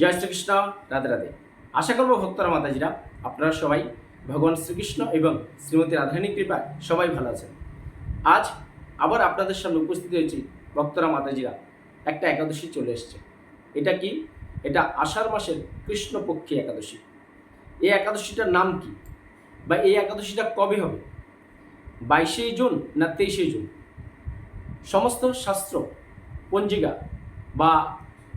জয় শ্রীকৃষ্ণ, রাধে রাধে। আশা করব ভক্তরা মাতাজিরা, আপনারা সবাই ভগবান শ্রীকৃষ্ণ এবং শ্রীমতী রাধারানী কৃপায় সবাই ভালো আছেন। আজ আবার আপনাদের সামনে উপস্থিত হয়েছি ভক্তরা মাতাজিরা। একটা একাদশী চলে এসছে। এটা কি? এটা আষাঢ় মাসের কৃষ্ণপক্ষী একাদশী। এই একাদশীটার নাম কি? বা এই একাদশীটা কবে হবে? বাইশে জুন না তেইশে জুন? সমস্ত শাস্ত্র, পঞ্জিকা বা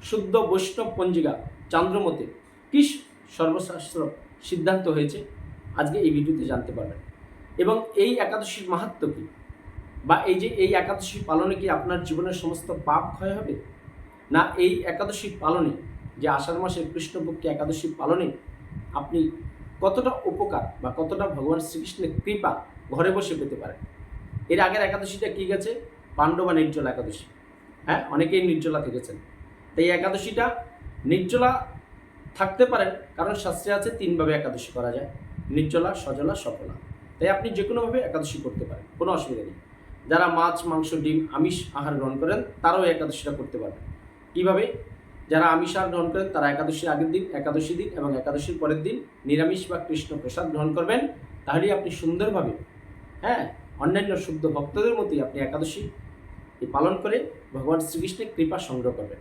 শুদ্ধ বৈষ্ণব পঞ্জিকা চান্দ্রমতে কি সর্বশাস্ত্র সিদ্ধান্ত হয়েছে? আজকে এই ভিডিওতে জানতে পারবেন। এবং এই একাদশীর মাহাত্ম কী? বা এই যে এই একাদশী পালনে কি আপনার জীবনের সমস্ত পাপ ক্ষয় হবে? না, এই একাদশী পালনে, যে আষাঢ় মাসের কৃষ্ণপক্ষী একাদশী পালনে আপনি কতটা উপকার বা কতটা ভগবান শ্রীকৃষ্ণের কৃপা ঘরে বসে পেতে পারেন? এর আগের একাদশীটা কি গেছে? পাণ্ডবা নির্জলা একাদশী। হ্যাঁ অনেকেই নির্জলা থেকেছেন। তাই একাদশীটা নির্জলা থাকতে পারেন, কারণ শাস্ত্রে আছে তিনভাবে একাদশী করা যায়, নির্জলা, সজলা, সফলা। তাই আপনি যে কোনোভাবে একাদশী করতে পারেন, কোনো অসুবিধা নেই। যারা মাছ, মাংস, ডিম, আমিষ আহার গ্রহণ করেন, তারাও একাদশীটা করতে পারবেন। কীভাবে? যারা আমিষ আহার গ্রহণ করেন, তারা একাদশীর আগের দিন, একাদশী দিন এবং একাদশীর পরের দিন নিরামিষ বা কৃষ্ণ প্রসাদ গ্রহণ করবেন। তাহলেই আপনি সুন্দরভাবে হ্যাঁ অন্যান্য শুদ্ধ ভক্তদের মতোই আপনি একাদশী পালন করে ভগবান শ্রীকৃষ্ণের কৃপা সংগ্রহ করবেন।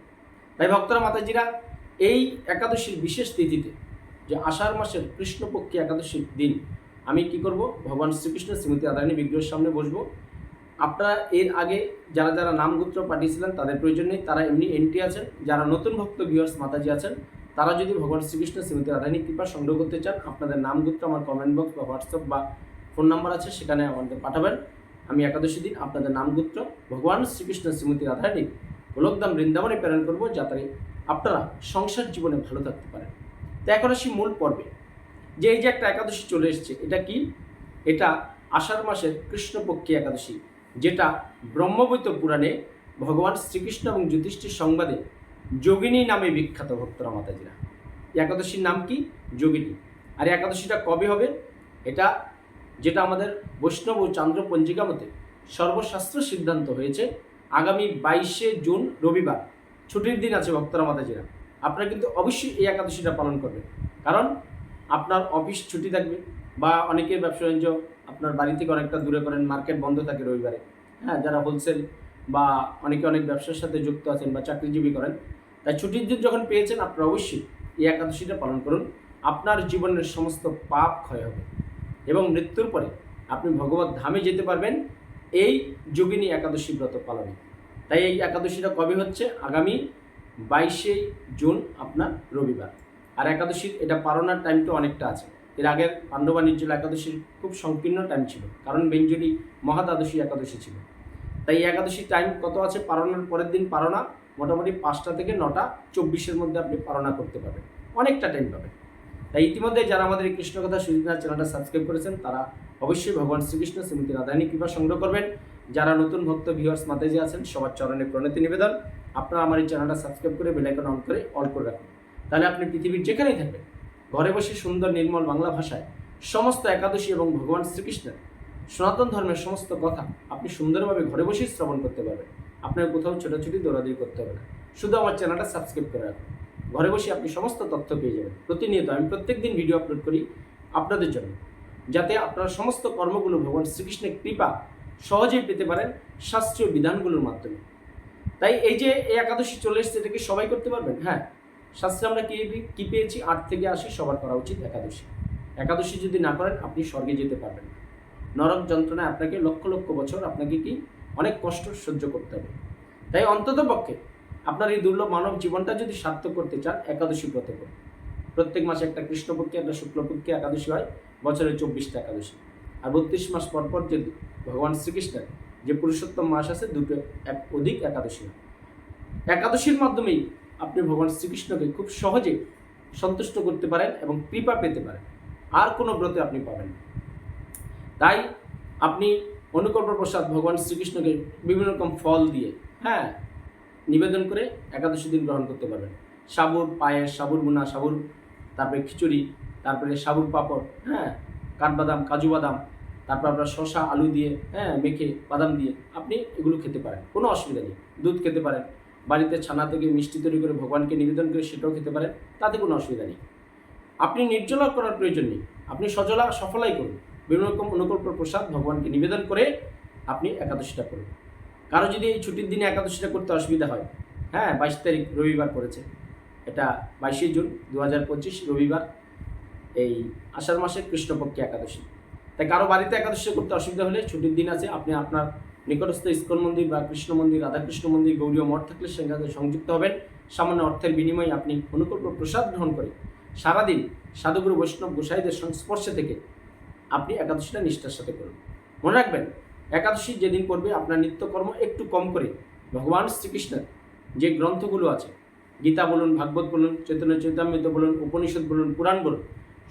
তাই ভক্তরা মাতাজিরা এই একাদশীর বিশেষ তিথিতে যে আষাঢ় মাসের কৃষ্ণপক্ষী একাদশীর দিন, আমি কি করব? ভগবান শ্রীকৃষ্ণ শ্রীমতী রাধারানী বিগ্রহের সামনে বসবো। আপনারা এর আগে যারা যারা নামগুত্র পাঠিয়েছিলেন, তাদের প্রয়োজন নেই, তারা এমনি এন্ট্রি আছেন। যারা নতুন ভক্ত ভিউয়ার্স মাতাজি আছেন, তারা যদি ভগবান শ্রীকৃষ্ণ শ্রীমতী রাধারানী কৃপা সংগ্রহ করতে চান, আপনাদের নামগুত্র আমার কমেন্ট বক্স বা হোয়াটসঅ্যাপ বা ফোন নাম্বার আছে, সেখানে আমাদের পাঠাবেন। আমি একাদশী দিন আপনাদের নামগুত্র ভগবান শ্রীকৃষ্ণ শ্রীমতী রাধারানী গোলকদাম বৃন্দাবনে প্রেরণ করব যাতে আপনারা সংসার জীবনে ভালো থাকতে পারেন। তো এখন আসি মূল পর্বে। যে এই যে একটা একাদশী চলে এসেছে, এটা কি? এটা আষাঢ় মাসের কৃষ্ণপক্ষী একাদশী, যেটা ব্রহ্মবৈত পুরাণে ভগবান শ্রীকৃষ্ণ এবং যুধিষ্ঠির সংবাদে যোগিনী নামে বিখ্যাত ভক্তরা মাতাজিরা। একাদশীর নাম কি? যোগিনী। আর একাদশীটা কবে হবে? এটা, যেটা আমাদের বৈষ্ণব ও চান্দ্র পঞ্জিকা মতে সর্বশাস্ত্র সিদ্ধান্ত হয়েছে আগামী বাইশে জুন রবিবার। ছুটির দিন আছে ভক্তরা মাতাজিরা। আপনারা কিন্তু অবশ্যই এই একাদশীটা পালন করবেন। কারণ আপনার অফিস ছুটি থাকবে বা অনেকের ব্যবসা বাণিজ্য, আপনার বাড়ি থেকে অনেকটা দূরে করেন, মার্কেট বন্ধ থাকে রবিবারে। হ্যাঁ যারা হোলসেল বা অনেকে অনেক ব্যবসার সাথে যুক্ত আছেন বা চাকরিজীবী করেন, তাই ছুটির দিন যখন পেয়েছেন, আপনারা অবশ্যই এই একাদশীটা পালন করুন। আপনার জীবনের সমস্ত পাপ ক্ষয় হবে এবং মৃত্যুর পরে আপনি ভগবত ধামে যেতে পারবেন। এই যোগিনী একাদশী ব্রত পালনে। তাই এই একাদশীটা কবে হচ্ছে? আগামী বাইশে জুন, আপনার রবিবার। আর একাদশীর এটা পালনার টাইমটা অনেকটা আছে। এর আগের পাণ্ডবা নির্জল একাদশীর খুব সংকীর্ণ টাইম ছিল। কারণ বেঞ্জলি মহাদ্বাদশী একাদশী ছিল। তাই এই একাদশীর টাইম কত আছে? পালনার পরের দিন পালনা মোটামুটি পাঁচটা থেকে নটা, চব্বিশের মধ্যে আপনি পালনা করতে পারবেন। অনেকটা টাইম পাবেন। তাই ইতিমধ্যে যারা আমাদের এই কৃষ্ণ কথা সুজিতার চ্যানেলটা সাবস্ক্রাইব করেছেন, তারা অবশ্যই ভগবান শ্রীকৃষ্ণ শ্রীমতী রাধারানী কৃপা সংগ্রহ করবেন। যারা নতুন ভক্ত ভিউয়ার্স মাতাজি আছেন, সবার চরণে প্রণতি নিবেদন। আপনারা আমার এই চ্যানেলটা সাবস্ক্রাইব করে বেলাইকন অন করে অল করে রাখুন। তাহলে আপনি পৃথিবীর যেখানেই থাকবেন, ঘরে বসে সুন্দর নির্মল বাংলা ভাষায় সমস্ত একাদশী এবং ভগবান শ্রীকৃষ্ণের সনাতন ধর্মের সমস্ত কথা আপনি সুন্দরভাবে ঘরে বসেই শ্রবণ করতে পারবেন। আপনার কোথাও ছোটাছুটি, দৌড়াদৌড়ি করতে হবে না। শুধু আমার চ্যানেলটা সাবস্ক্রাইব করে রাখুন। ঘরে বসে আপনি সমস্ত তথ্য পেয়ে যাবেন। প্রতিনিয়ত আমি প্রত্যেক দিন ভিডিও আপলোড করি আপনাদের জন্য, যাতে আপনার সমস্ত কর্মগুলো ভগবান শ্রীকৃষ্ণের কৃপা সহজেই পেতে পারেন শাস্ত্রীয় বিধানগুলোর মাধ্যমে। তাই এই যে এই একাদশী চলে এসছে, এটা কি সবাই করতে পারবেন? হ্যাঁ শাস্ত্রে আমরা কি কী পেয়েছি? আট থেকে আশি সবার করা উচিত একাদশী। একাদশী যদি না করেন, আপনি স্বর্গে যেতে পারবেন নরক যন্ত্রণায় আপনাকে লক্ষ লক্ষ বছর আপনাকে কি অনেক কষ্ট সহ্য করতে হবে। তাই অন্তত পক্ষে আপনার এই দুর্লভ মানব জীবনটা যদি সার্থক করতে চান, একাদশী ব্রত করুন প্রত্যেক মাসে একটা কৃষ্ণপক্ষে একটা শুক্লপক্ষে একাদশী হয়, বছরে চব্বিশটা একাদশী। আর বত্রিশ মাস পর পর যে ভগবান শ্রীকৃষ্ণের যে পুরুষোত্তম মাস আছে, দুটো এক অধিক একাদশী হয়। একাদশীর মাধ্যমেই আপনি ভগবান শ্রীকৃষ্ণকে খুব সহজে সন্তুষ্ট করতে পারেন এবং কৃপা পেতে পারেন। আর কোনো ব্রতে আপনি পাবেন না। তাই আপনি অনুকল্প প্রসাদ ভগবান শ্রীকৃষ্ণকে বিভিন্ন রকম ফল দিয়ে হ্যাঁ নিবেদন করে একাদশী দিন গ্রহণ করতে পারবেন। সাবুর পায়েস, সাবুর মুনা সাবুর তারপরে খিচুড়ি, তারপরে সাবুর পাঁপড় হ্যাঁ কাঠবাদাম, কাজু বাদাম, তারপর আপনার শশা আলু দিয়ে হ্যাঁ মেখে বাদাম দিয়ে আপনি এগুলো খেতে পারেন, কোনো অসুবিধা নেই। দুধ খেতে পারেন, বাড়িতে ছানা থেকে মিষ্টি তৈরি করে ভগবানকে নিবেদন করে সেটাও খেতে পারেন, তাতে কোনো অসুবিধা নেই। আপনি নির্জলা করার প্রয়োজন নেই, আপনি সজলা সফলাই করুন, বিভিন্ন রকম অনুকল্প প্রসাদ ভগবানকে নিবেদন করে আপনি একাদশীটা করুন। কারও যদি এই ছুটির দিনে একাদশীটা করতে অসুবিধা হয় হ্যাঁ বাইশ তারিখ রবিবার পড়েছে। এটা বাইশে জুন দু হাজার পঁচিশ রবিবার, এই আষাঢ় মাসের কৃষ্ণপক্ষে একাদশী। তাই কারও বাড়িতে একাদশী করতে অসুবিধা হলে ছুটির দিন আছে, আপনি আপনার নিকটস্থ ইস্কন মন্দির বা কৃষ্ণ মন্দির, রাধাকৃষ্ণ মন্দির, গৌরীয় মঠ থাকলে সেখানে সংযুক্ত হবেন। সামান্য অর্থের বিনিময়ে আপনি অনুকল্প প্রসাদ গ্রহণ করে। সারাদিন সাধুগুরু বৈষ্ণব গোসাইদের সংস্পর্শে থেকে আপনি একাদশীটা নিষ্ঠার সাথে করুন। মনে রাখবেন একাদশী যেদিন পড়বে, আপনার নিত্যকর্ম একটু কম করে। ভগবান শ্রীকৃষ্ণের যে গ্রন্থগুলো আছে, গীতা বলুন, ভাগবত বলুন, চৈতন্য চৈতামৃত বলুন, উপনিষদ বলুন, পুরাণ বলুন,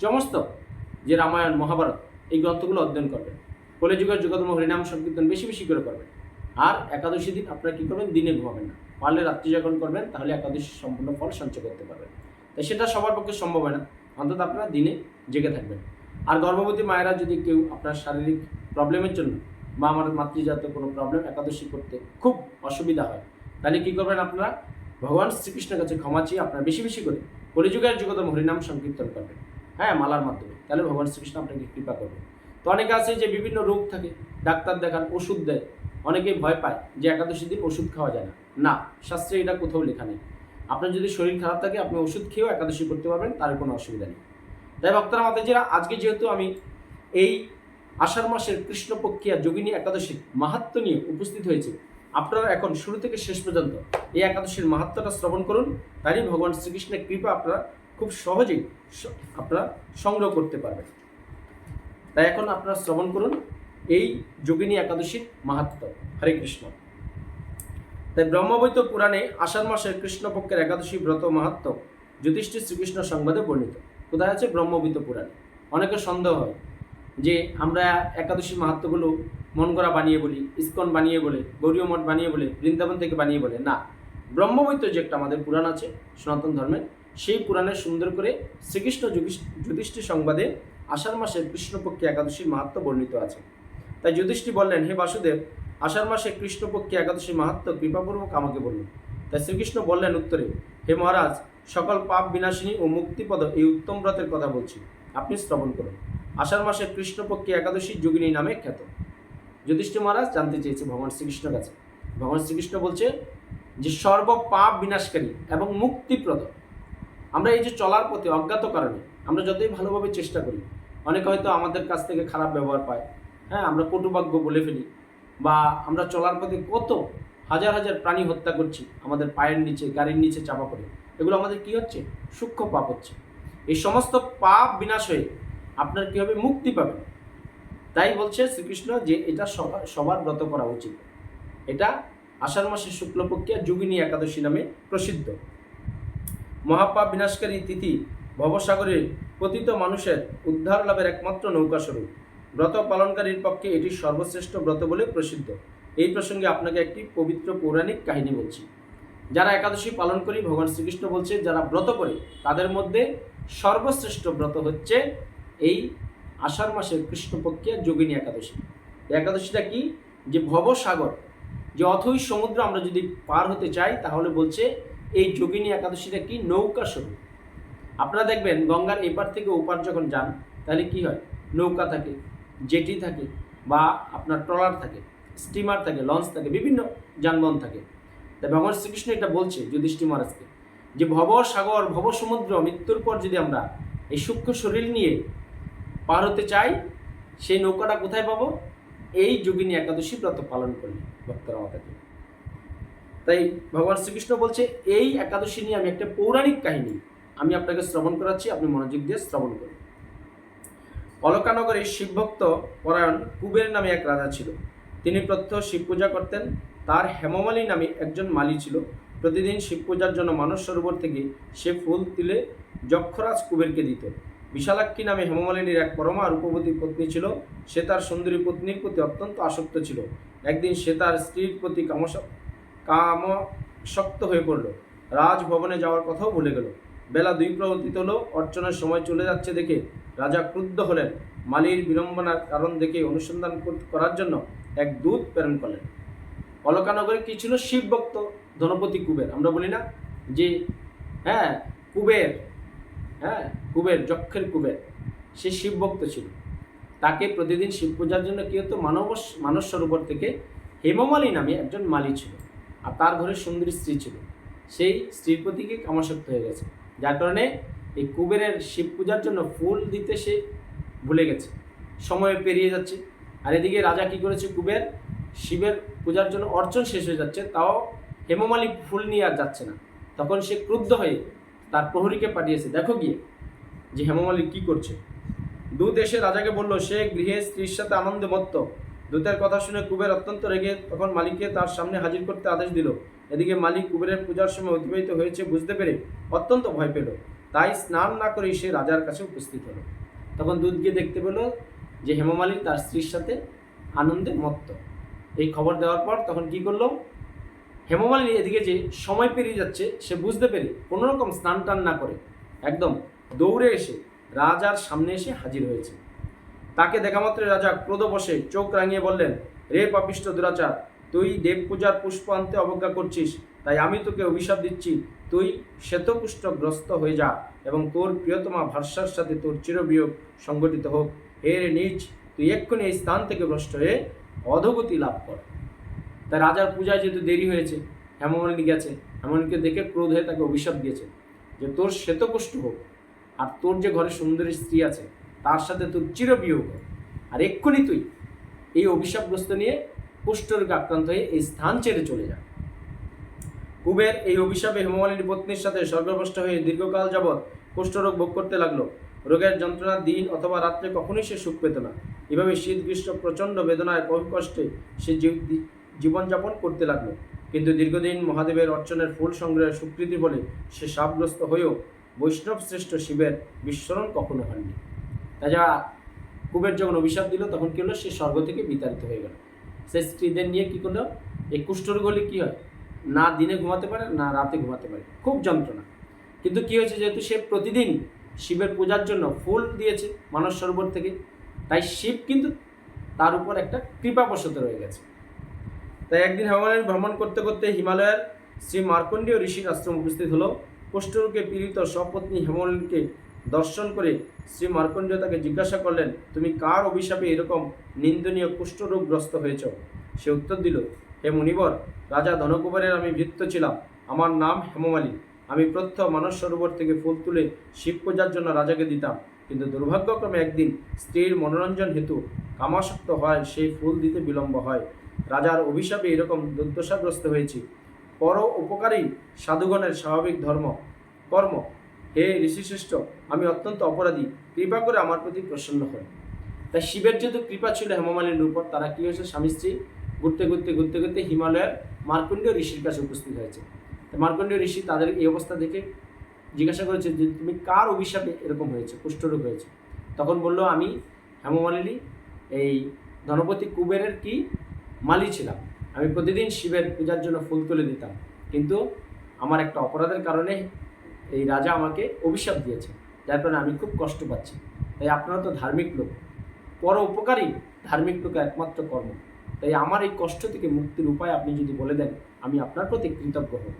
সমস্ত যে রামায়ণ, মহাভারত, এই গ্রন্থগুলো অধ্যয়ন করবেন। কলেযুগের যুগতম হরিনাম, সংকীর্তন বেশি বেশি করে করবেন আর একাদশী দিন আপনারা কী করবেন? দিনে ঘুমাবেন না। পারলে রাত্রি জাগরণ করবেন, তাহলে একাদশীর সম্পূর্ণ ফল সঞ্চয় করতে পারবেন। তাই সেটা সবার পক্ষে সম্ভব হয় না। অন্তত আপনারা দিনে জেগে থাকবেন। আর গর্ভবতী মায়েরা যদি কেউ আপনার শারীরিক প্রবলেমের জন্য বা আমার মাতৃজাত কোনো প্রবলেম একাদশী করতে খুব অসুবিধা হয়। তাহলে কী করবেন আপনারা? ভগবান শ্রীকৃষ্ণের কাছে ক্ষমা চেয়ে আপনারা বেশি বেশি করে কলিযুগের যুগতম হরিনাম সংকীর্তন করবেন। হ্যাঁ মালার মাধ্যমে। তাহলে ভগবান শ্রীকৃষ্ণ আপনাকে কৃপা করবেন। তো অনেকে আছে যে বিভিন্ন রোগ থাকে, ডাক্তার দেখান, ওষুধ দেয়। অনেকেই ভয় পায় যে একাদশী দিন ওষুধ খাওয়া যায় না। না, শাস্ত্রে এটা কোথাও লেখা নেই। আপনার যদি শরীর খারাপ থাকে, আপনি ওষুধ খেয়েও একাদশী করতে পারবেন, তার কোনো অসুবিধা নেই। তাই ভক্তরা, মাতাজিরা, আজকে যেহেতু আমি এই আষাঢ় মাসের কৃষ্ণপক্ষিয়া যোগিনী একাদশী মাহাত্ম নিয়ে উপস্থিত হয়েছে। আপনারা এখন শুরু থেকে শেষ পর্যন্ত এই একাদশীর মাহাত্মটা শ্রবণ করুন। তারই ভগবান শ্রীকৃষ্ণের কৃপা আপনারা খুব সহজেই আপনারা সংগ্রহ করতে পারবেন। তাই এখন আপনারা শ্রবণ করুন এই যোগিনী একাদশীর মাহাত্ম। হরে কৃষ্ণ। তাই ব্রহ্মবৈত পুরাণে আষাঢ় মাসের কৃষ্ণপক্ষের একাদশী ব্রত মাহাত্ম যুধিষ্ঠির শ্রীকৃষ্ণ সংবাদে বর্ণিত। কোথায় আছে ব্রহ্মবৈত পুরাণে? অনেকের সন্দেহ হয়। যে আমরা একাদশীর মাহাত্মগুলো মন করা বানিয়ে বলি, ইস্কন বানিয়ে বলে, গৌরীয় মঠ বানিয়ে বলে, বৃন্দাবন থেকে বানিয়ে বলে, না। ব্রহ্মবৈত যে একটা আমাদের পুরাণ আছে, সনাতন ধর্মের, সেই পুরাণে সুন্দর করে শ্রীকৃষ্ণ যুধিষ্ঠ- যুধিষ্ঠির সংবাদে আষাঢ় মাসের কৃষ্ণপক্ষে একাদশীর মাহাত্ম বর্ণিত আছে। তাই যুধিষ্ঠি বললেন, হে বাসুদেব, আষাঢ় মাসে কৃষ্ণপক্ষে একাদশী মাহাত্ম কৃপাপূর্বক আমাকে বলুন। তাই শ্রীকৃষ্ণ বললেন, উত্তরে, হে মহারাজ, সকল পাপ বিনাশিনী ও মুক্তিপদ এই উত্তম ব্রতের কথা বলছি। আপনি শ্রবণ করুন। আষাঢ় মাসে কৃষ্ণপক্ষে একাদশী যোগিনী নামে খ্যাত। যুধিষ্ঠির মহারাজ জানতে চেয়েছে ভগবান শ্রীকৃষ্ণের কাছে। ভগবান শ্রীকৃষ্ণ বলছে যে, সর্ব পাপ বিনাশকারী এবং মুক্তিপ্রদ। আমরা এই যে চলার পথে অজ্ঞাত কারণে আমরা যতই ভালোভাবে চেষ্টা করি, অনেকে হয়তো আমাদের কাছ থেকে খারাপ ব্যবহার পায়। হ্যাঁ আমরা কটুবাক্য বলে ফেলি বা আমরা চলার পথে কত হাজার হাজার প্রাণী হত্যা করছি, আমাদের পায়ের নিচে, গাড়ির নিচে চাপা পড়ে। এগুলো আমাদের কি হচ্ছে? সূক্ষ্ম পাপ হচ্ছে। এই সমস্ত পাপ বিনাশ হয়ে আপনার কী হবে? মুক্তি পাবেন তাই বলছে শ্রীকৃষ্ণ যে এটা সবার ব্রত করা উচিত। এটা আষাঢ় মাসের শুক্লপক্ষিয়া যোগিনী একাদশী নামে প্রসিদ্ধ। মহাপাপ বিনাশকারী তিথি ভবসাগরের পতিত মানুষের উদ্ধার লাভের একমাত্র নৌকা স্বরূপ। ব্রত পালনকারীর পক্ষে এটি সর্বশ্রেষ্ঠ ব্রত বলে প্রসিদ্ধ। এই প্রসঙ্গে আপনাকে একটি পবিত্র পৌরাণিক কাহিনী বলছি। যারা একাদশী পালন করি ভগবান শ্রীকৃষ্ণ বলছে, যারা ব্রত করে, তাদের মধ্যে সর্বশ্রেষ্ঠ ব্রত হচ্ছে এই আষাঢ় মাসের কৃষ্ণপক্ষে যোগিনী একাদশী। একাদশীটা কি? যে ভবসাগর, যে অথই সমুদ্র আমরা যদি পার হতে চাই, তাহলে বলছে এই যোগিনী একাদশীটা কি? নৌকা স্বরূপ আপনারা দেখবেন গঙ্গার এপার থেকে ওপার যখন যান, তাহলে কি হয়? নৌকা থাকে, জেটি থাকে, বা আপনার ট্রলার থাকে, স্টিমার থাকে, লঞ্চ থাকে, বিভিন্ন যানবাহন থাকে। তাই ভগবান শ্রীকৃষ্ণ এটা বলছে যুধিষ্ঠির মহারাজকে, যে ভব সাগর ভব সমুদ্র মৃত্যুর পর যদি আমরা এই সূক্ষ্ম শরীর নিয়ে পার হতে চাই, সেই নৌকাটা কোথায় পাবো? এই যোগিনী একাদশী ব্রত পালন করলে ভক্তরা মাতাকে তাই ভগবান শ্রীকৃষ্ণ বলছে, এই একাদশী নিয়ে আমি একটা পৌরাণিক কাহিনী আমি আপনাকে শ্রবণ করাচ্ছি, আপনি মনোযোগ দিয়ে শ্রবণ করুন। অলকানগরে শিবভক্ত পরায়ণ কুবের নামে এক রাজা ছিল। তিনি প্রত্যহ শিব পূজা করতেন। তার হেমমালী নামে একজন মালি ছিল। প্রতিদিন শিব পূজার জন্য মানস সরোবর থেকে সে ফুল তুলে যক্ষরাজ কুবেরকে দিত বিশালাক্ষী নামে হেমমালিনীর এক পরমা রূপবতী পত্নী ছিল। সে তার সুন্দরী পত্নীর প্রতি অত্যন্ত আসক্ত ছিল। একদিন সে তার স্ত্রীর প্রতি কামস শক্ত হয়ে পড়ল। রাজভবনে যাওয়ার কথাও ভুলে গেল। বেলা দুই প্রহতিত হলো। অর্চনার সময় চলে যাচ্ছে দেখে রাজা ক্রুদ্ধ হলেন। মালির বিড়ম্বনার কারণ দেখে অনুসন্ধান করার জন্য এক দূত প্রেরণ করলেন। অলকানগরে কি ছিল? শিব ভক্ত ধনপতি কুবের। আমরা বলি না যে হ্যাঁ কুবের। হ্যাঁ কুবের, যক্ষের কুবের। সে শিবভক্ত ছিল। তাকে প্রতিদিন শিব পূজার জন্য কী হতো? মানব মানস সরোবর থেকে হেমমালী নামে একজন মালি ছিল। আর তার ঘরে সুন্দরী স্ত্রী ছিল। সেই স্ত্রীর প্রতি কামাসক্ত হয়ে গেছে। যার কারণে এই কুবেরের শিব পূজার জন্য ফুল দিতে সে ভুলে গেছে। সময় পেরিয়ে যাচ্ছে। আর এদিকে রাজা কি করেছে? কুবের শিবের পূজার জন্য অর্চন শেষ হয়ে যাচ্ছে। তাও হেমমালী ফুল নিয়ে আর যাচ্ছে না। তখন সে ক্রুদ্ধ হয়ে তার প্রহরীকে পাঠিয়েছে। দেখো গিয়ে যে হেমমালী কি করছে। দূত এসে রাজাকে বলল, সে গৃহে স্ত্রীর সাথে আনন্দে মত্ত। দূতের কথা শুনে কুবের অত্যন্ত রেগে তখন মালিককে তার সামনে হাজির করতে আদেশ দিল। এদিকে মালিক কুবেরের পূজার সময় অতিবাহিত হয়েছে বুঝতে পেরে অত্যন্ত ভয় পেল। তাই স্নান না করেই সে রাজার কাছে উপস্থিত হলো। তখন দুধ গিয়ে দেখতে পেল যে হেমমালী তার স্ত্রীর সাথে আনন্দে মত্ত। এই খবর দেওয়ার পর তখন কি করল? হেমমালিনী এদিকে যে সময় পেরিয়ে যাচ্ছে, সে বুঝতে পেরে কোনোরকম স্নান টান না করে একদম দৌড়ে এসে রাজার সামনে এসে হাজির হয়েছে। তাকে দেখা মাত্রই রাজা ক্রোধ বসে চোখ রাঙিয়ে বললেন, রে পাপিষ্ট দুরাচার, তুই দেব পূজার পুষ্প আনতে অবজ্ঞা করছিস, তাই আমি তোকে অভিশাপ দিচ্ছি। তুই শ্বেতপুষ্টগ্রস্ত হয়ে যা এবং তোর প্রিয়তমা ভার্সার সাথে তোর চিরবিয়োগ সংগঠিত হোক। হে রে নিজ তুই এক্ষুনি এই স্থান থেকে ভ্রষ্ট হয়ে অধগতি লাভ কর। তাই রাজার পূজায় যেহেতু দেরি হয়েছে, হেমমালিনী গেছে, হেমমালিনীকে দেখে ক্রোধ হয়ে তাকে অভিশাপ দিয়েছে, যে তোর শ্বেতপুষ্ট হোক, আর তোর যে ঘরে সুন্দরী স্ত্রী আছে, তার সাথে তোর চিরবিয়োগ আর এক্ষুনি তুই এই অভিশাপগ্রস্ত নিয়ে কুষ্ঠরোগে আক্রান্ত হয়ে এই স্থান ছেড়ে চলে যা। কুবের এই অভিশাপে হেমমালিনীর পত্নীর সাথে স্বর্গভ্রষ্ট হয়ে দীর্ঘকাল যাবৎ কুষ্ঠরোগ ভোগ করতে লাগল। রোগের যন্ত্রণা দিন অথবা রাত্রে কখনোই সে সুখ পেত না। এভাবে শীত গ্রীষ্ম প্রচণ্ড বেদনায় কষ্টে সে জীবনযাপন করতে লাগল। কিন্তু দীর্ঘদিন মহাদেবের অর্চনের ফুল সংগ্রহের স্বীকৃতি বলে সে সাপগ্রস্ত হয়েও বৈষ্ণব শ্রেষ্ঠ শিবের বিস্মরণ কখনো হয়নি। রাজা কুবের যখন অভিশাপ দিল, তখন কী হলো? সে স্বর্গ থেকে বিতাড়িত হয়ে গেল। সে স্ত্রীদের নিয়ে কী করল? এই কুষ্ঠরোগ হলে কী হয়? না দিনে ঘুমাতে পারে, না রাতে ঘুমাতে পারে। খুব যন্ত্রণা। কিন্তু কী হয়েছে? যেহেতু সে প্রতিদিন শিবের পূজার জন্য ফুল দিয়েছে মানস সরোবর থেকে, তাই শিব কিন্তু তার উপর একটা কৃপাবশত রয়ে গেছে। তাই একদিন হেমালয় ভ্রমণ করতে করতে হিমালয়ের শ্রী মার্কণ্ডীয় ঋষির আশ্রম উপস্থিত হলো। কুষ্ঠরোগে পীড়িত সপত্নী হেমলকে দর্শন করে শ্রী মার্কণ্ডীয় তাকে জিজ্ঞাসা করলেন, তুমি কার অভিশাপে এরকম নিন্দনীয় কুষ্ঠরোগগ্রস্ত হয়েছ? সে উত্তর দিল, হে মুনিবর, রাজা ধনকুমারের আমি ভৃত্য ছিলাম। আমার নাম হেমমালী। আমি প্রত্যহ মানস সরোবর থেকে ফুল তুলে শিব পূজার জন্য রাজাকে দিতাম। কিন্তু দুর্ভাগ্যক্রমে একদিন স্ত্রীর মনোরঞ্জন হেতু কামাসক্ত হয় সেই ফুল দিতে বিলম্ব হয়। রাজার অভিশাপে এরকম দুর্দশাগ্রস্ত হয়েছি। পর উপকারী সাধুগণের স্বাভাবিক ধর্ম, কর্ম। হে ঋষিশ্রেষ্ঠ, আমি অত্যন্ত অপরাধী। কৃপা করে আমার প্রতি প্রসন্ন হন তাই শিবের যেহেতু কৃপা ছিল হেমমালিনীর উপর, তারা কী হয়েছে? স্বামী স্ত্রী ঘুরতে ঘুরতে ঘুরতে ঘুরতে হিমালয়ের মার্কণ্ডীয় ঋষির কাছে উপস্থিত হয়েছে। মার্কণ্ডীয় ঋষি তাদের এই অবস্থা দেখে জিজ্ঞাসা করেছে যে, তুমি কার অভিশাপে এরকম হয়েছে? কুষ্ঠরোগ হয়েছে? তখন বলল, আমি হেমমালিনী, এই ধনপতি কুবেরের কি মালি ছিলাম। আমি প্রতিদিন শিবের পূজার জন্য ফুল তুলে দিতাম। কিন্তু আমার একটা অপরাধের কারণে এই রাজা আমাকে অভিশাপ দিয়েছে। যার কারণে আমি খুব কষ্ট পাচ্ছি। তাই আপনারা তো ধার্মিক লোক। পর উপকারী ধার্মিক লোকের একমাত্র কর্ম। তাই আমার এই কষ্ট থেকে মুক্তির উপায় আপনি যদি বলে দেন, আমি আপনার প্রতি কৃতজ্ঞ হব।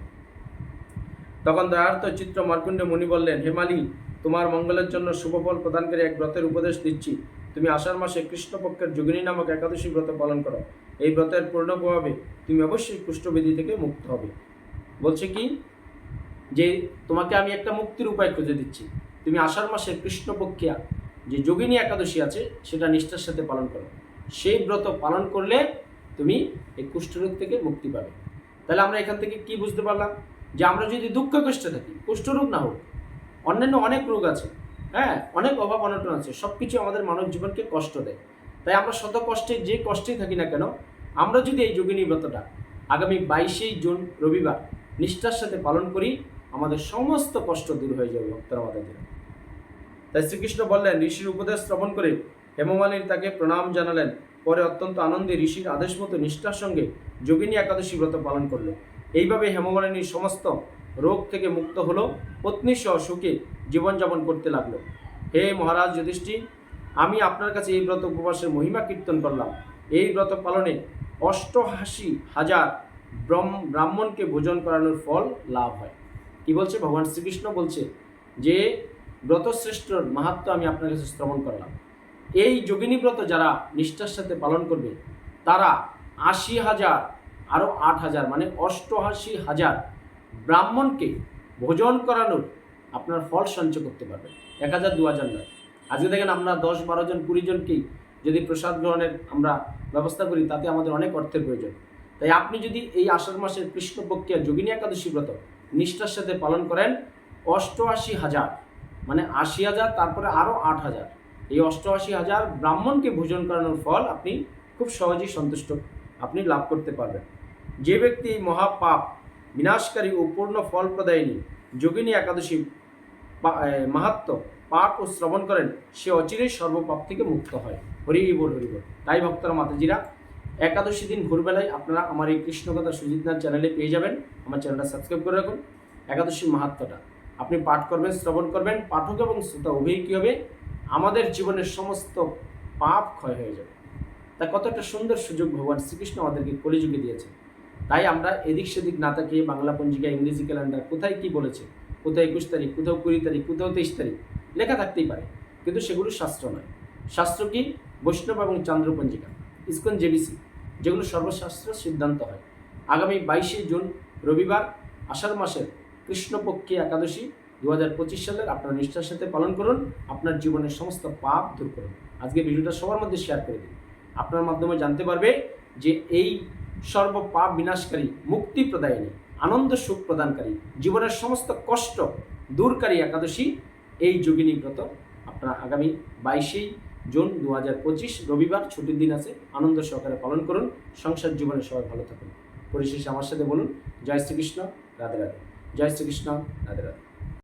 তখন দয়ার্থ চিত্র মার্কুণ্ড মুনি বললেন হেমালি তোমার মঙ্গলের জন্য শুভফল প্রদানকারী এক ব্রতের উপদেশ দিচ্ছি। তুমি আষাঢ় মাসে কৃষ্ণপক্ষের যোগিনী নামক একাদশী ব্রত পালন করো। এই ব্রতের পূর্ণ প্রভাবে তুমি অবশ্যই কুষ্ঠবিধি থেকে মুক্ত হবে। বলছে কি? যে তোমাকে আমি একটা মুক্তির উপায় খুঁজে দিচ্ছি। তুমি আষাঢ় মাসে কৃষ্ণপক্ষিয়া যে যোগিনী একাদশী আছে, সেটা নিষ্ঠার সাথে পালন করো। সেই ব্রত পালন করলে তুমি এই কুষ্ঠরোগ থেকে মুক্তি পাবে। তাহলে আমরা এখান থেকে কি বুঝতে পারলাম? যে আমরা যদি দুঃখ কষ্টে থাকি, কুষ্ঠরোগ না হোক, অন্যান্য অনেক রোগ আছে হ্যাঁ? অনেক অভাব অনটন আছে সব কিছু আমাদের মানব জীবনকে কষ্ট দেয়। তাই আমরা শত কষ্টে যে কষ্টেই থাকি না কেন, আমরা যদি এই যোগিনী ব্রতটা আগামী বাইশেই জুন রবিবার নিষ্ঠার সাথে পালন করি, আমাদের সমস্ত কষ্ট দূর হয়ে যাবে ভক্তরা আমাদের তাই শ্রীকৃষ্ণ বললেন, ঋষির উপদেশ শ্রবণ করে হেমমালিনী তাকে প্রণাম জানালেন। পরে অত্যন্ত আনন্দে ঋষির আদেশ মতো নিষ্ঠার সঙ্গে যোগিনী একাদশী ব্রত পালন করল। এইভাবে হেমমালিনীর সমস্ত রোগ থেকে মুক্ত হলো, পত্নী সহ সুখে জীবনযাপন করতে লাগল। হে মহারাজ যুধিষ্ঠির আমি আপনার কাছে এই ব্রত উপবাসের মহিমা কীর্তন করলাম। এই ব্রত পালনে অষ্টআশি হাজার ব্রহ্ম, ব্রাহ্মণকে ভোজন করানোর ফল লাভ হয়। কি বলছে? ভগবান শ্রীকৃষ্ণ বলছে যে ব্রতশ্রেষ্ঠর মাহাত্ম আমি আপনার কাছে শ্রবণ করলাম। এই যোগিনী ব্রত যারা নিষ্ঠার সাথে পালন করবে, তারা আশি হাজার, আরও আট হাজার মানে অষ্টআশি হাজার ব্রাহ্মণকে ভোজন করানোর আপনার ফল সঞ্চয় করতে পারবেন। এক হাজার, দু হাজার নয়। আজকে দেখেন আমরা দশ বারো জন, কুড়ি জনকেই যদি প্রসাদ গ্রহণের আমরা ব্যবস্থা করি, তাতে আমাদের অনেক অর্থের প্রয়োজন। তাই আপনি যদি এই আষাঢ় মাসের কৃষ্ণপক্ষিয়া যোগিনী একাদশী ব্রত নিষ্ঠার সাথে পালন করেন, অষ্টআশি হাজার মানে আশি হাজার, তারপরে আরও আট হাজার। এই অষ্টআশি হাজার ব্রাহ্মণকে ভোজন করানোর ফল আপনি খুব সহজেই সন্তুষ্ট, আপনি লাভ করতে পারবেন। যে ব্যক্তি মহাপাপ, বিনাশকারী ও পূর্ণ ফল প্রদায়িনী যোগিনী একাদশী মাহাত্ম পাঠ ও শ্রবণ করেন, সে অচিরেই সর্বপাপ থেকে মুক্ত হয়। হরি বল হরি বল। তাই ভক্তরা, মাতাজিরা, একাদশী দিন ভোরবেলায় আপনারা আমার এই কৃষ্ণকথা সুজিতনাথ চ্যানেলে পেয়ে যাবেন। আমার চ্যানেলটা সাবস্ক্রাইব করে রাখুন। একাদশীর মাহাত্মটা আপনি পাঠ করবেন, শ্রবণ করবেন, পাঠক এবং শ্রোতা উভয়ই কী হবে? আমাদের জীবনের সমস্ত পাপ ক্ষয় হয়ে যাবে। তা কত একটা সুন্দর সুযোগ ভগবান শ্রীকৃষ্ণ আমাদেরকে কলিযুগে দিয়েছে তাই আমরা এদিক সেদিক না তাকিয়ে বাংলা পঞ্জিকা ইংরেজি ক্যালেন্ডার কোথায় কি বলেছে? কোথায় একুশ তারিখ, কোথাও কুড়ি তারিখ, কোথাও তেইশ তারিখ লেখা থাকতেই পারে, কিন্তু সেগুলো শাস্ত্র নয়। শাস্ত্র কি? বৈষ্ণব এবং চান্দ্র পঞ্জিকা ইস্কন জেবিসি, যেগুলো সর্বশাস্ত্র সিদ্ধান্ত হয়। আগামী বাইশে জুন, রবিবার, আষাঢ় মাসের কৃষ্ণপক্ষী একাদশী দু হাজার পঁচিশ সালের। আপনার নিষ্ঠার সাথে পালন করুন, আপনার জীবনের সমস্ত পাপ দূর করুন। আজকে ভিডিওটা সবার মধ্যে শেয়ার করে দিন। আপনার মাধ্যমে জানতে পারবে যে এই সর্ব পাপ বিনাশকারী, মুক্তি প্রদায়নী, আনন্দ সুখ প্রদানকারী, জীবনের সমস্ত কষ্ট দূরকারী একাদশী এই যোগিনী ব্রত আপনারা আগামী বাইশেই জুন দু হাজার পঁচিশ রবিবার ছুটির দিন আছে। আনন্দ সহকারে পালন করুন। সংসার জীবনে সবাই ভালো থাকুন। পরিশেষে আমার সাথে বলুন, জয় শ্রীকৃষ্ণ, রাধে রাধে। জয় শ্রীকৃষ্ণ, রাধে রাধে।